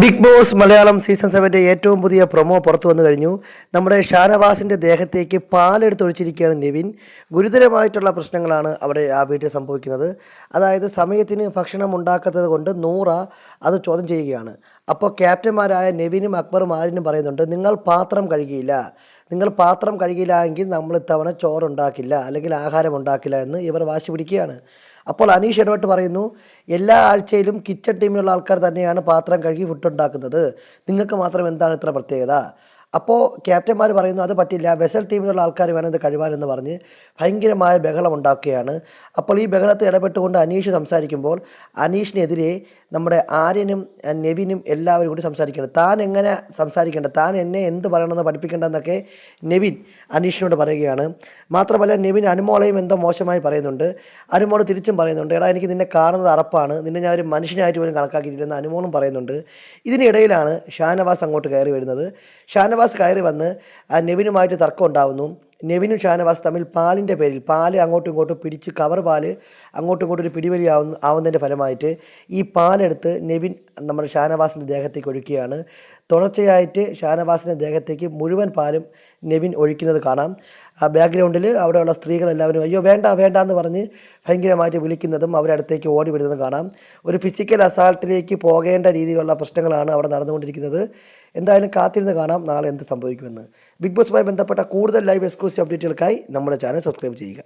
Big Boss Malayalam season സെവന്റെ ഏറ്റവും പുതിയ പ്രൊമോ പുറത്തു വന്നു കഴിഞ്ഞു. നമ്മുടെ ഷാനവാസിന്റെ ദേഹത്തേക്ക് പാലെടുത്ത് ഒഴിച്ചിരിക്കുകയാണ് നിവിൻ. ഗുരുതരമായിട്ടുള്ള പ്രശ്നങ്ങളാണ് അവിടെ ആ വീട്ടിൽ സംഭവിക്കുന്നത്. അതായത് സമയത്തിന് ഭക്ഷണം ഉണ്ടാക്കാത്തത് കൊണ്ട് നൂറ അത് ചോദ്യം ചെയ്യുകയാണ്. അപ്പോൾ ക്യാപ്റ്റന്മാരായ നെവിനും അക്ബറും ആരിനും പറയുന്നുണ്ട് നിങ്ങൾ പാത്രം കഴുകിയില്ല. നിങ്ങൾ പാത്രം കഴുകിയില്ല എങ്കിൽ നമ്മൾ ഇത്തവണ ചോറുണ്ടാക്കില്ല അല്ലെങ്കിൽ ആഹാരം ഉണ്ടാക്കില്ല എന്ന് ഇവർ വാശി പിടിക്കുകയാണ്. അപ്പോൾ അനീഷ് ഇടപെട്ട് പറയുന്നു എല്ലാ ആഴ്ചയിലും കിച്ചൺ ടീമിലുള്ള ആൾക്കാർ തന്നെയാണ് പാത്രം കഴുകി ഫുഡ് ഉണ്ടാക്കുന്നത്. നിങ്ങൾക്ക് മാത്രം എന്താണ് ഇത്ര പ്രത്യേകത? അപ്പോൾ ക്യാപ്റ്റന്മാർ പറയുന്നു അത് പറ്റില്ല. വെസൽ ടീമിലുള്ള ആൾക്കാർ വേണം ഇത് കഴിവാനെന്ന് പറഞ്ഞ് ഭയങ്കരമായ ബഹളം ഉണ്ടാക്കുകയാണ്. അപ്പോൾ ഈ ബഹളത്തിൽ ഇടപെട്ടുകൊണ്ട് അനീഷ് സംസാരിക്കുമ്പോൾ അനീഷിനെതിരെ നമ്മുടെ ആര്യനും നെവിനും എല്ലാവരും കൂടി സംസാരിക്കണം താൻ എങ്ങനെ സംസാരിക്കേണ്ടത്? താൻ എന്നെ എന്ത് പറയണമെന്ന് പഠിപ്പിക്കേണ്ടതെന്നൊക്കെ നെവിൻ അനീഷിനോട് പറയുകയാണ്. മാത്രമല്ല നെവിൻ അനുമോളെയും എന്തോ മോശമായി പറയുന്നുണ്ട്. അനുമോൾ തിരിച്ചും പറയുന്നുണ്ട് എടാ എനിക്ക് നിന്നെ കാണുന്നത് അറപ്പാണ്. നിന്നെ ഞാൻ ഒരു മനുഷ്യനായിട്ട് പോലും കണക്കാക്കിയിട്ടില്ലെന്ന് അനുമോളും പറയുന്നുണ്ട്. ഇതിനിടയിലാണ് ഷാനവാസ് അങ്ങോട്ട് കയറി വരുന്നത്. ഷാനവാസ് കയറി വന്ന് നെവിനുമായിട്ട് തർക്കം ഉണ്ടാവുന്നു. നെവിനും ഷാനവാസ് തമ്മിൽ പാലിന്റെ പേരിൽ പാൽ അങ്ങോട്ടും ഇങ്ങോട്ടും പിടിച്ച് കവർ പാൽ അങ്ങോട്ടും ഇങ്ങോട്ടും ഒരു പിടിവലി ആവുന്ന ആവുന്നതിന്റെ ഫലമായിട്ട് ഈ പാലെടുത്ത് നെവിൻ നമ്മുടെ ഷാനവാസിന്റെ ദേഹത്തേക്ക് ഒഴിക്കുകയാണ് തുടർച്ചയായിട്ട് ഷാനവാസിന്റെ ദേഹത്തേക്ക് മുഴുവൻ പാലും നെവിൻ ഒഴിക്കുന്നത് കാണാം. ആ ബാക്ക്ഗ്രൗണ്ടിൽ അവിടെയുള്ള സ്ത്രീകളെല്ലാവരും അയ്യോ വേണ്ട വേണ്ട എന്ന് പറഞ്ഞ് ഭയങ്കരമായിട്ട് വിളിക്കുന്നതും അവരുടെ അടുത്തേക്ക് ഓടി വിടുന്നതും കാണാം. ഒരു ഫിസിക്കൽ അസാൾട്ടിലേക്ക് പോകേണ്ട രീതിയിലുള്ള പ്രശ്നങ്ങളാണ് അവിടെ നടന്നുകൊണ്ടിരിക്കുന്നത്. എന്തായാലും കാത്തിരുന്ന് കാണാം നാളെ എന്ത് സംഭവിക്കുമെന്ന്. ബിഗ് ബോസുമായി ബന്ധപ്പെട്ട കൂടുതൽ ലൈവ് എക്സ്ക്ലൂസീവ് അപ്ഡേറ്റുകൾക്കായി നമ്മുടെ ചാനൽ സബ്സ്ക്രൈബ് ചെയ്യുക.